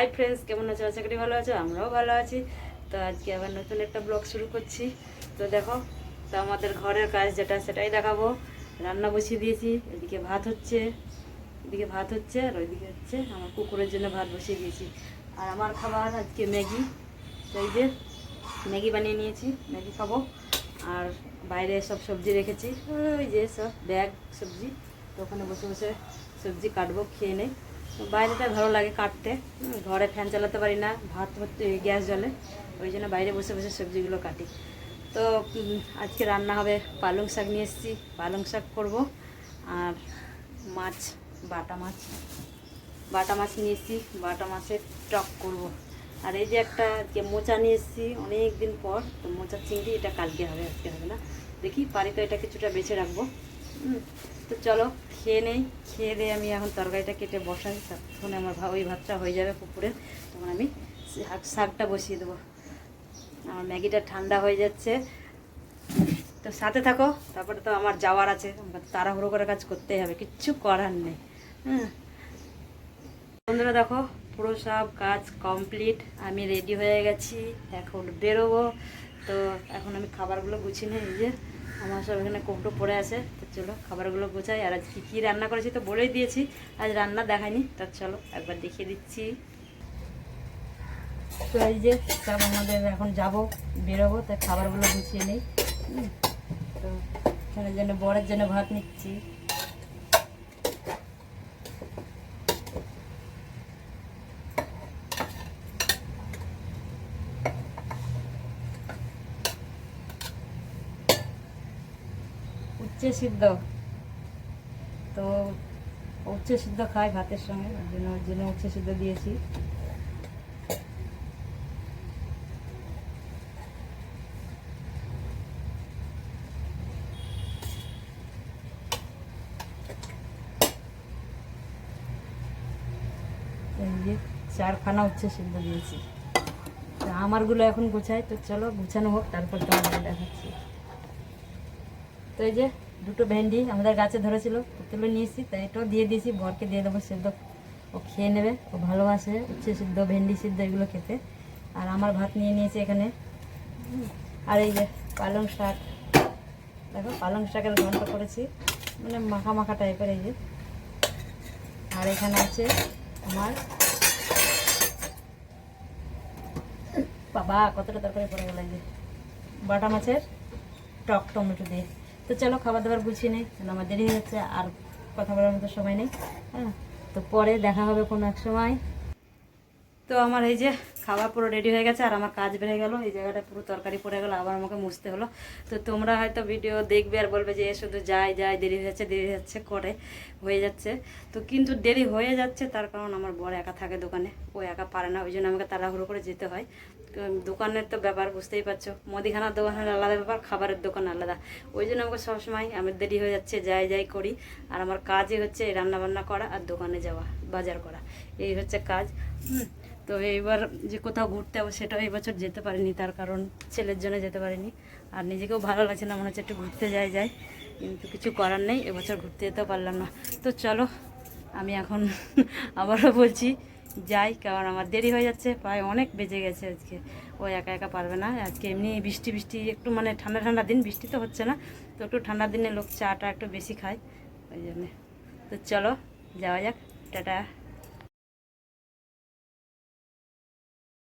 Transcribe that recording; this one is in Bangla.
হাই ফ্রেন্ডস কেমন আছো? আশা করি ভালো আছো, আমরাও ভালো আছি। তো আজকে আবার নতুন একটা ব্লগ শুরু করছি। তো দেখো, তো আমাদের ঘরের কাজ যেটা, সেটাই দেখাবো। রান্না বসিয়ে দিয়েছি, এদিকে ভাত হচ্ছে, এদিকে ভাত হচ্ছে, আর ওইদিকে হচ্ছে আমার কুকুরের জন্য ভাত বসিয়ে দিয়েছি। আর আমার খাবার আজকে ম্যাগি। তো এই যে ম্যাগি বানিয়ে নিয়েছি, ম্যাগি খাব। আর বাইরে সব সবজি রেখেছি। ওই যে সব ব্যাগ, সবজি। তো ওখানে বসে বসে সবজি কাটবো, খেয়ে নেই। তো বাইরেটা ভালো লাগে কাটতে। ঘরে ফ্যান চালাতে পারি না, ভাত হচ্ছে গ্যাস জলে, ওই জন্য বাইরে বসে বসে সবজিগুলো কাটি। তো আজকে রান্না হবে পালং শাক নিয়ে এসেছি, পালং শাক করব আর মাছ, বাটা মাছ। বাটা মাছ নিয়ে এসেছি, বাটা মাছের টক করব। আর এই যে একটা আজকে মোচা নিয়ে এসেছি অনেক দিন পর, তো মোচা চিংড়ি, এটা কালকে হবে, আজকে হবে না। দেখি পারি তো এটা কিছুটা বেছে রাখব। তো চলো, খেয়ে নেই, খেয়ে দিয়ে আমি এখন তরকারিটা কেটে বসাই তখন আমার ওই ভাতটা হয়ে যাবে পুকুরে, তখন আমি শাক শাকটা বসিয়ে দেবো। আমার ম্যাগিটা ঠান্ডা হয়ে যাচ্ছে। তো সাথে থাকো, তারপরে তো আমার যাওয়ার আছে তাড়াহুড়ো করে কাজ করতেই হবে, কিচ্ছু করার নেই হ্যাঁ বন্ধুরা দেখো, পুরো সব কাজ কমপ্লিট আমি রেডি হয়ে গেছি, এখন বেরোবো। তো এখন আমি খাবারগুলো গুছিয়ে নিই যে। আমার সব এখানে কৌটো পড়ে আছে, তো চলো খাবারগুলো গোছাই। আর আজ কী কী রান্না করেছি তো বলেই দিয়েছি, আজ রান্না দেখাইনি, তো চলো একবার দেখিয়ে দিচ্ছি। তো এই যে সব আমাদের এখন যাব, বেরোবো, তাই খাবারগুলো গুছিয়ে নিই। তো এখানে জন্য বরের জন্য ভাত নিচ্ছি। উচ্চে সিদ্ধ। তো উচ্চে সিদ্ধ খায় ভাতের সঙ্গে, ওর জন্য ওর জন্য উচ্চে সিদ্ধ দিয়েছি। চারখানা উচ্চে সিদ্ধ দিয়েছি। আমারগুলো এখন গোছাই, তো চলো গুছানো হোক, তারপর তোমাদের দেখাচ্ছি। তো এই যে দুটো ভেন্ডি আমাদের গাছে ধরেছিল তুলে নিয়েছি তো এটাও দিয়ে দিয়েছি, বরকে দিয়ে দেবো সেদ্ধ। ও খেয়ে নেবে, ও ভালোবাসে উচ্ছে সিদ্ধ, ভেন্ডি সিদ্ধ, এগুলো খেতে। আর আমার ভাত নিয়ে নিয়েছি এখানে। আর এই যে পালং শাক, দেখো পালং শাকের ঘন্ট করেছি মানে মাখা মাখা টাইপের এই যে। আর এখানে আছে আমার বাবা, কতটা তরকারি পড়ে গেল এই যে। বাটা মাছের টক টমেটো দিয়ে। তো চলো খাবার দাবার গুছিয়ে নেই কারণ আমার দেরি হয়ে যাচ্ছে আর কথা বলার মতো সময় নেই হ্যাঁ? তো পরে দেখা হবে কোনো এক সময়। তো আমার এই যে খাবার পুরো রেডি হয়ে গেছে আর আমার কাজ বেড়ে গেল। এই জায়গাটা পুরো তরকারি পড়ে গেলো, আবার আমাকে মুছতে হলো। তো তোমরা হয়তো ভিডিও দেখবে আর বলবে যে শুধু যায় যাই, দেরি হয়ে যাচ্ছে, দেরি যাচ্ছে, করে, হয়ে যাচ্ছে। তো কিন্তু দেরি হয়ে যাচ্ছে, তার কারণ আমার বড় একা থাকে দোকানে, ও একা পারে না, ওই জন্য আমাকে তাড়াহুড়ো করে যেতে হয়। দোকানের তো ব্যাপার, বুঝতেই পারছ। মুদিখানার দোকানের আলাদা ব্যাপার, খাবারের দোকান আলাদা। ওই জন্য আমাকে সবসময় আমার দেরি হয়ে যাচ্ছে, যাই যাই করি। আর আমার কাজই হচ্ছে রান্না বান্না করা আর দোকানে যাওয়া, বাজার করা। এই হচ্ছে কাজ। হুম। তো এইবার যে কোথাও ঘুরতে যাব সেটাও এই বছর যেতে পারিনি, তার কারণ ছেলের জন্য যেতে পারিনি। আর নিজেকেও ভালো লাগছে না, মনে হচ্ছে একটু ঘুরতে যাই যাই। কিন্তু কিছু করার নেই এবছর ঘুরতে যেতেও পারলাম না। তো চলো, আমি এখন আবারও বলছি, যাই, কারণ আমার দেরি হয়ে যাচ্ছে, প্রায় অনেক বেজে গেছে আজকে। ও একা একা পারবে না, আজকে এমনি বৃষ্টি বৃষ্টি, একটু মানে ঠান্ডা ঠান্ডা দিন, বৃষ্টি তো হচ্ছে না। তো একটু ঠান্ডার দিনে লোক চাটা একটু বেশি খায়, ওই জন্যে। তো চলো, যাওয়া যাক, টাটা।